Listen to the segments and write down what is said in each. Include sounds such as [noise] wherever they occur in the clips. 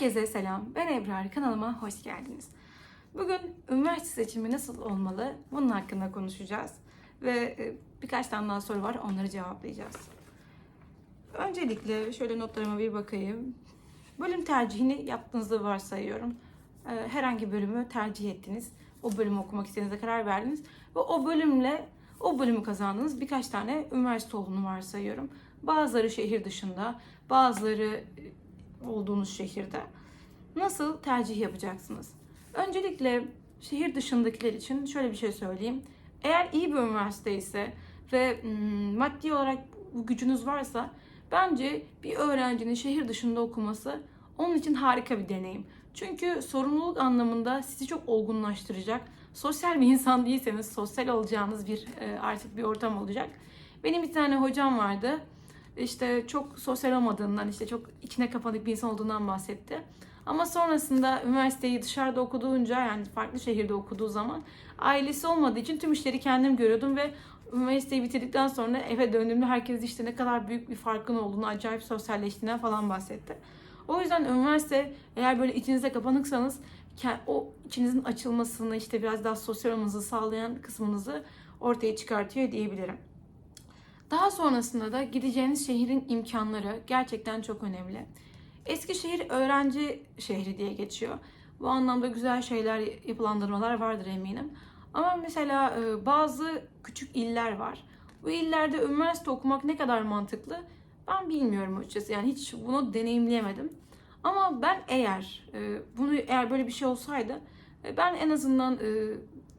Herkese selam. Ben Ebrar. Kanalıma hoş geldiniz. Bugün üniversite seçimi nasıl olmalı? Bunun hakkında konuşacağız. Ve e, birkaç tane daha soru var. Onları cevaplayacağız. Öncelikle şöyle notlarıma bir bakayım. Bölüm tercihini yaptığınızı varsayıyorum. E, Herhangi bölümü tercih ettiniz. O bölümü okumak istediğinize karar verdiniz. Ve o bölümle o bölümü kazandınız. Birkaç tane üniversite olduğunu varsayıyorum. Bazıları şehir dışında, bazıları olduğunuz şehirde. Nasıl tercih yapacaksınız? Öncelikle şehir dışındakiler için şöyle bir şey söyleyeyim. Eğer iyi bir üniversite ise ve mm, maddi olarak gücünüz varsa bence bir öğrencinin şehir dışında okuması onun için harika bir deneyim. Çünkü sorumluluk anlamında sizi çok olgunlaştıracak. Sosyal bir insan değilseniz sosyal olacağınız bir e, artık bir ortam olacak. Benim bir tane hocam vardı. İşte çok sosyal olmadığından, işte çok içine kapanık bir insan olduğundan bahsetti. Ama sonrasında üniversiteyi dışarıda okuduğunca yani farklı şehirde okuduğu zaman ailesi olmadığı için tüm işleri kendim görüyordum ve üniversiteyi bitirdikten sonra eve döndüğümde herkes işte ne kadar büyük bir farkın olduğunu, acayip sosyalleştiğinden falan bahsetti. O yüzden üniversite eğer böyle içinize kapanıksanız o içinizin açılmasını işte biraz daha sosyal olmanızı sağlayan kısmınızı ortaya çıkartıyor diyebilirim. Daha sonrasında da gideceğiniz şehrin imkanları gerçekten çok önemli. Eskişehir öğrenci şehri diye geçiyor. Bu anlamda güzel şeyler, yapılandırmalar vardır eminim. Ama mesela e, bazı küçük iller var. Bu illerde üniversite okumak ne kadar mantıklı ben bilmiyorum açıkçası. Yani hiç bunu deneyimleyemedim. Ama ben eğer e, bunu eğer böyle bir şey olsaydı e, ben en azından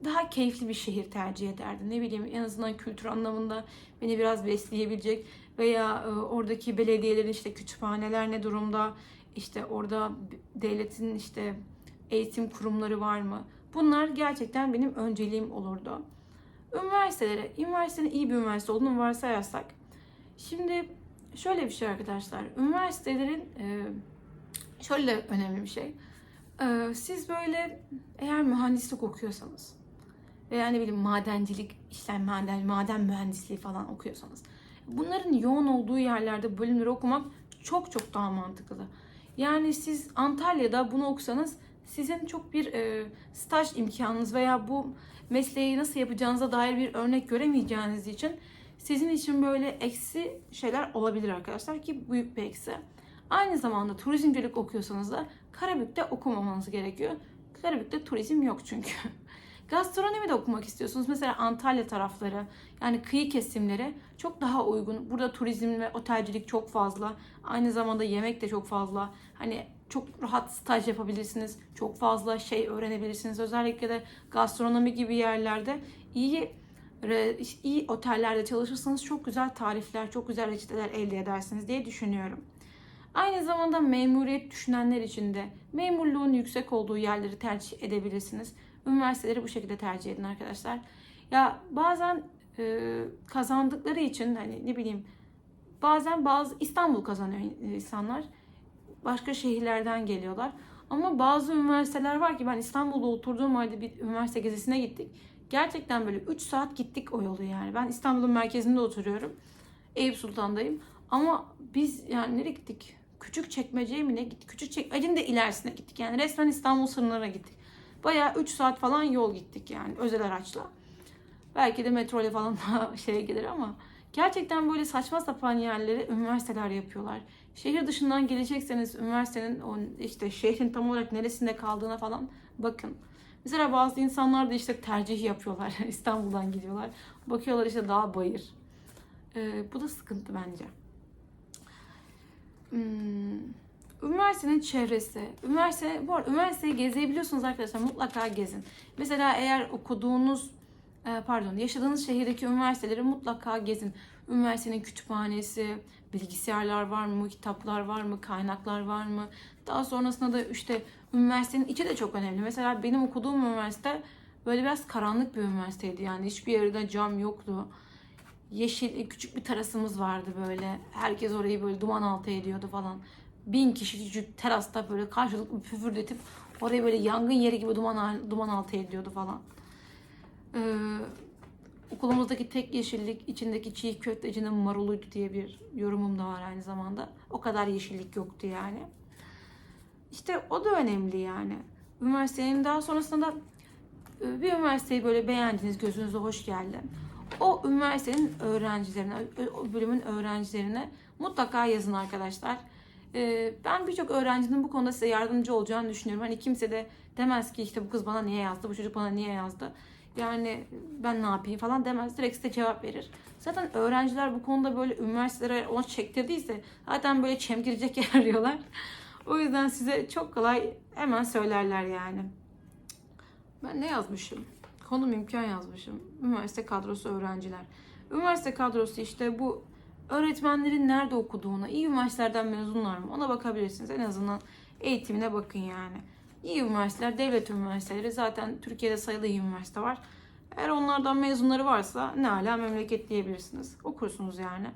daha keyifli bir şehir tercih ederdim. Ne bileyim en azından kültür anlamında beni biraz besleyebilecek veya e, oradaki belediyelerin işte kütüphaneler ne durumda, işte orada devletin işte eğitim kurumları var mı? Bunlar gerçekten benim önceliğim olurdu. Üniversitelere, üniversitenin iyi bir üniversite olduğunu varsayarsak. Şimdi şöyle bir şey arkadaşlar. Üniversitelerin e, şöyle önemli bir şey. E, siz böyle eğer mühendislik okuyorsanız veya ne bileyim madencilik, işlem maden, maden mühendisliği falan okuyorsanız bunların yoğun olduğu yerlerde bölümleri okumak çok çok daha mantıklı. Yani siz Antalya'da bunu okusanız sizin çok bir e, staj imkanınız veya bu mesleği nasıl yapacağınıza dair bir örnek göremeyeceğiniz için sizin için böyle eksi şeyler olabilir arkadaşlar ki büyük bir eksi. Aynı zamanda turizmcilik okuyorsanız da Karabük'te okumamanız gerekiyor. Karabük'te turizm yok çünkü. [laughs] Gastronomi de okumak istiyorsunuz. Mesela Antalya tarafları yani kıyı kesimleri çok daha uygun. Burada turizm ve otelcilik çok fazla. Aynı zamanda yemek de çok fazla. Hani çok rahat staj yapabilirsiniz. Çok fazla şey öğrenebilirsiniz. Özellikle de gastronomi gibi yerlerde iyi iyi otellerde çalışırsanız çok güzel tarifler, çok güzel reçeteler elde edersiniz diye düşünüyorum. Aynı zamanda memuriyet düşünenler için de memurluğun yüksek olduğu yerleri tercih edebilirsiniz. Üniversiteleri bu şekilde tercih edin arkadaşlar. Ya bazen e, kazandıkları için hani ne bileyim bazen bazı İstanbul kazanıyor insanlar. Başka şehirlerden geliyorlar. Ama bazı üniversiteler var ki ben İstanbul'da oturduğum halde bir üniversite gezisine gittik. Gerçekten böyle 3 saat gittik o yolu yani. Ben İstanbul'un merkezinde oturuyorum. Eyüp Sultan'dayım. Ama biz yani nereye gittik? Küçük çekmeceye mi ne gittik? Küçük çekmecenin de ilerisine gittik. Yani resmen İstanbul sınırlarına gittik. Bayağı 3 saat falan yol gittik yani özel araçla. Belki de metro ile falan daha [laughs] şeye gelir ama gerçekten böyle saçma sapan yerleri üniversiteler yapıyorlar. Şehir dışından gelecekseniz üniversitenin o işte şehrin tam olarak neresinde kaldığına falan bakın. Mesela bazı insanlar da işte tercih yapıyorlar. [laughs] İstanbul'dan gidiyorlar. Bakıyorlar işte dağ bayır. Ee, bu da sıkıntı bence. Hmm, üniversitenin çevresi. Üniversite, bu arada üniversiteyi gezebiliyorsunuz arkadaşlar. Mutlaka gezin. Mesela eğer okuduğunuz e, pardon yaşadığınız şehirdeki üniversiteleri mutlaka gezin. Üniversitenin kütüphanesi, bilgisayarlar var mı, kitaplar var mı, kaynaklar var mı? Daha sonrasında da işte üniversitenin içi de çok önemli. Mesela benim okuduğum üniversite böyle biraz karanlık bir üniversiteydi yani hiçbir yerde cam yoktu. Yeşil küçük bir terasımız vardı böyle. Herkes orayı böyle duman altı ediyordu falan. Bin kişi terasta böyle karşılıklı püfürdetip orayı böyle yangın yeri gibi duman, duman altı ediyordu falan. Ee, okulumuzdaki tek yeşillik içindeki çiğ köftecinin maruluydu diye bir yorumum da var aynı zamanda. O kadar yeşillik yoktu yani. İşte o da önemli yani. Üniversitenin daha sonrasında da e, bir üniversiteyi böyle beğendiniz, gözünüze hoş geldi. O üniversitenin öğrencilerine, o bölümün öğrencilerine mutlaka yazın arkadaşlar. E, Ben birçok öğrencinin bu konuda size yardımcı olacağını düşünüyorum. Hani kimse de demez ki işte bu kız bana niye yazdı, bu çocuk bana niye yazdı. Yani ben ne yapayım falan demez. Direkt size cevap verir. Zaten öğrenciler bu konuda böyle üniversitelere onu çektirdiyse zaten böyle çemkirecek [laughs] yer arıyorlar. O yüzden size çok kolay hemen söylerler yani. Ben ne yazmışım? Konum imkan yazmışım. Üniversite kadrosu öğrenciler. Üniversite kadrosu işte bu öğretmenlerin nerede okuduğuna, iyi üniversitelerden mezunlar mı ona bakabilirsiniz. En azından eğitimine bakın yani. İyi üniversiteler, devlet üniversiteleri zaten Türkiye'de sayılı iyi üniversite var. Eğer onlardan mezunları varsa ne hala memleket diyebilirsiniz. Okursunuz yani.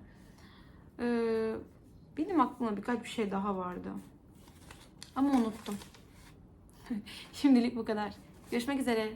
Ee, benim aklımda birkaç bir şey daha vardı. Ama unuttum. [laughs] Şimdilik bu kadar. Görüşmek üzere.